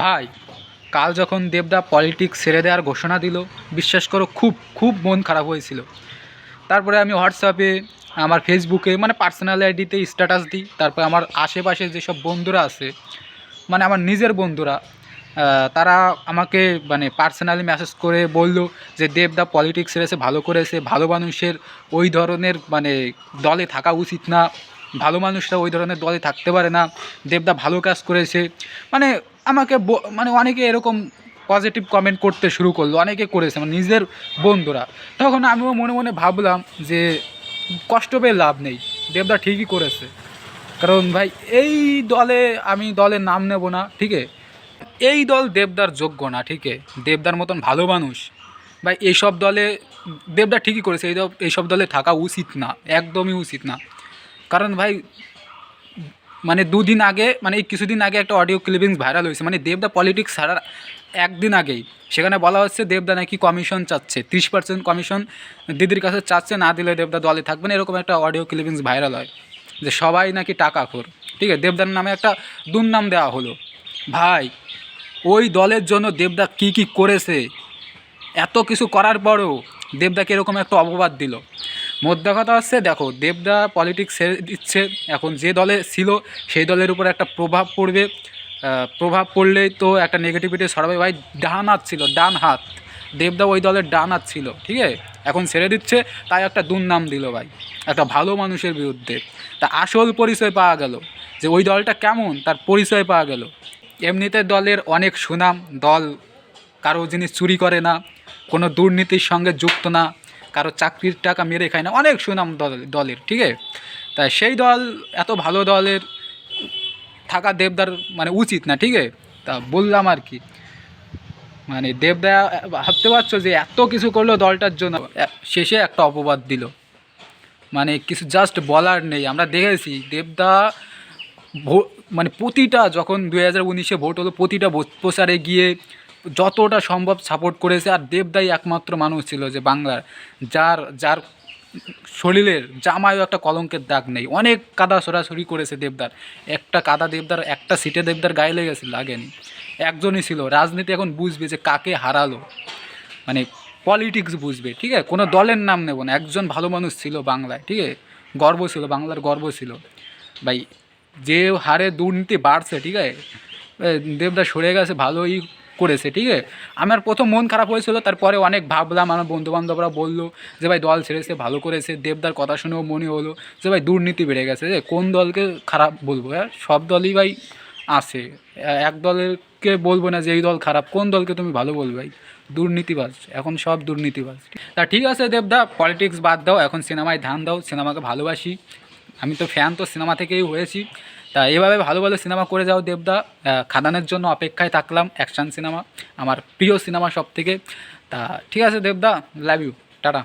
ভাই, কাল যখন দেবদা পলিটিক্স ছেড়ে দেওয়ার ঘোষণা দিল, বিশ্বাস করো, খুব খুব মন খারাপ হয়েছিল। তারপরে আমি হোয়াটসঅ্যাপে আমার ফেসবুকে মানে পার্সোনাল আইডিতে স্ট্যাটাস দিই। তারপরে আমার আশেপাশে যেসব বন্ধুরা আছে মানে আমার নিজের বন্ধুরা তারা আমাকে মানে পার্সোনালি মেসেজ করে বলল যে, দেবদা পলিটিক্স ছেড়েছে, ভালো করেছে, ভালো মানুষের ওই ধরনের মানে দলে থাকা উচিত না। ভালো মানুষরা ওই ধরনের দলে থাকতে পারে না। দেবদা ভালো কাজ করেছে। মানে আমাকে মানে অনেকে এরকম পজিটিভ কমেন্ট করতে শুরু করল, অনেকে করেছে মানে নিজের বন্ধুরা। তখন আমিও মনে মনে ভাবলাম যে কষ্ট পেয়ে লাভ নেই। দেবদা ঠিকই করেছে। কারণ ভাই, এই দলে আমি দলের নাম নেব না, ঠিক এই দল দেবদার যোগ্য না, ঠিক দেবদার মতন ভালো মানুষ। ভাই এইসব দলে, দেবদা ঠিকই করেছে, এই এইসব দলে থাকা উচিত না, একদমই উচিত না। কারণ ভাই মানে দুদিন আগে মানে কিছুদিন আগে একটা অডিও ক্লিপিংস ভাইরাল হয়েছে। মানে দেবদা পলিটিক্স ছাড়ার একদিন আগেই। সেখানে বলা হচ্ছে দেবদা নাকি কমিশন চাচ্ছে। ত্রিশ পার্সেন্ট কমিশন দিদির কাছে চাচ্ছে, না দিলে দেবদা দলে থাকবে না, এরকম একটা অডিও ক্লিপিংস ভাইরাল হয়। যে সবাই নাকি টাকা খোর ঠিক আছে? দেবদার নামে একটা দুর্নাম দেওয়া হলো। ভাই, ওই দলের জন্য দেবদা কি কি করেছে? এত কিছু করার পরেও দেবদাকে এরকম একটা অপবাদ দিল? মোদ্দা কথা হচ্ছে, দেখো, দেবদা পলিটিক্স ছেড়ে দিচ্ছে এখন যে দলে ছিল, সেই দলের উপর একটা প্রভাব পড়বে। প্রভাব পড়লেই তো একটা নেগেটিভিটি ছড়াবে। ভাই, ডান হাত ছিল, ডান হাত। দেবদা ওই দলের ডান হাত ছিল, ঠিক আছে? এখন ছেড়ে দিচ্ছে, তাই একটা দুর্নাম দিল, ভাই। একটা ভালো মানুষের বিরুদ্ধে। তা আসল পরিচয় পাওয়া গেল যে ওই দলটা কেমন, তার পরিচয় পাওয়া গেল। এমনিতে দলের অনেক সুনাম, দল কারও জিনিস চুরি করে না, কোনো দুর্নীতির সঙ্গে যুক্ত না। কারও চাকরির টাকা মেরে খায় না, অনেক সুনাম দল, দলের, ঠিক? আছে তাই সেই দল, এত ভালো দলের থাকা দেবদার মানে উচিত না, ঠিক? আছে তা বললাম আর কি। মানে দেবদা, ভাবতে পারছ যে এত কিছু করল দলটার জন্য শেষে একটা অপবাদ দিল। মানে কিছু জাস্ট বলার নেই, আমরা দেখেছি দেবদা ভো- মানে প্রতিটা যখন দু হাজার উনিশে ভোট হলো, প্রতিটা প্রচারে গিয়ে যতটা সম্ভব সাপোর্ট করেছে, আর দেবদাই একমাত্র মানুষ ছিল যে বাংলার, যার যার শরীরের জামায়ও একটা কলঙ্কের দাগ নেই। অনেক কাদা সরাসরি করেছে দেবদার। একটা কাদা দেবদার, একটা সিটে দেবদার গায়ে লেগেছে, লাগেনি। একজনই ছিল। রাজনীতি এখন বুঝবে যে কাকে হারালো। মানে পলিটিক্স বুঝবে, ঠিক আছে? কোনো দলের নাম নেব না। একজন ভালো মানুষ ছিল বাংলায়, ঠিক আছে? গর্ব ছিল, বাংলার গর্ব ছিল। ভাই, যে হারে দুর্নীতি বাড়ছে, ঠিক আছে? দেবদা সরে গেছে, ভালোই করেছে, ঠিক আছে? আমার প্রথম মন খারাপ হয়েছিল, তারপরে অনেক ভাবলাম, আমার বন্ধুবান্ধবরা বলল যে, ভাই, দল ছেড়েছে ভালো করেছে। দেবদার কথা শুনেও মনে হলো যে, ভাই, দুর্নীতি বেড়ে গেছে। যে, কোন দলকে খারাপ বলব? হ্যাঁ সব দলই ভাই আছে। এক দলেরকে বলব না যে, এই দল খারাপ। কোন দলকে তুমি ভালো বলবে ভাই? দুর্নীতিবাজ। এখন সব দুর্নীতিবাজ। তা ঠিক আছে দেবদা, পলিটিক্স বাদ দাও, এখন সিনেমায় ধ্যান দাও, সিনেমাকে ভালোবাসি। আমি তো ফ্যান তো সিনেমা থেকেই হয়েছি। তা এভাবে ভালো ভালো সিনেমা করে যাও দেবদা। খাদানের জন্য অপেক্ষায় থাকলাম অ্যাকশান সিনেমা আমার প্রিয় সিনেমা সব থেকে তা ঠিক আছে দেবদা লাভ ইউ টাটা।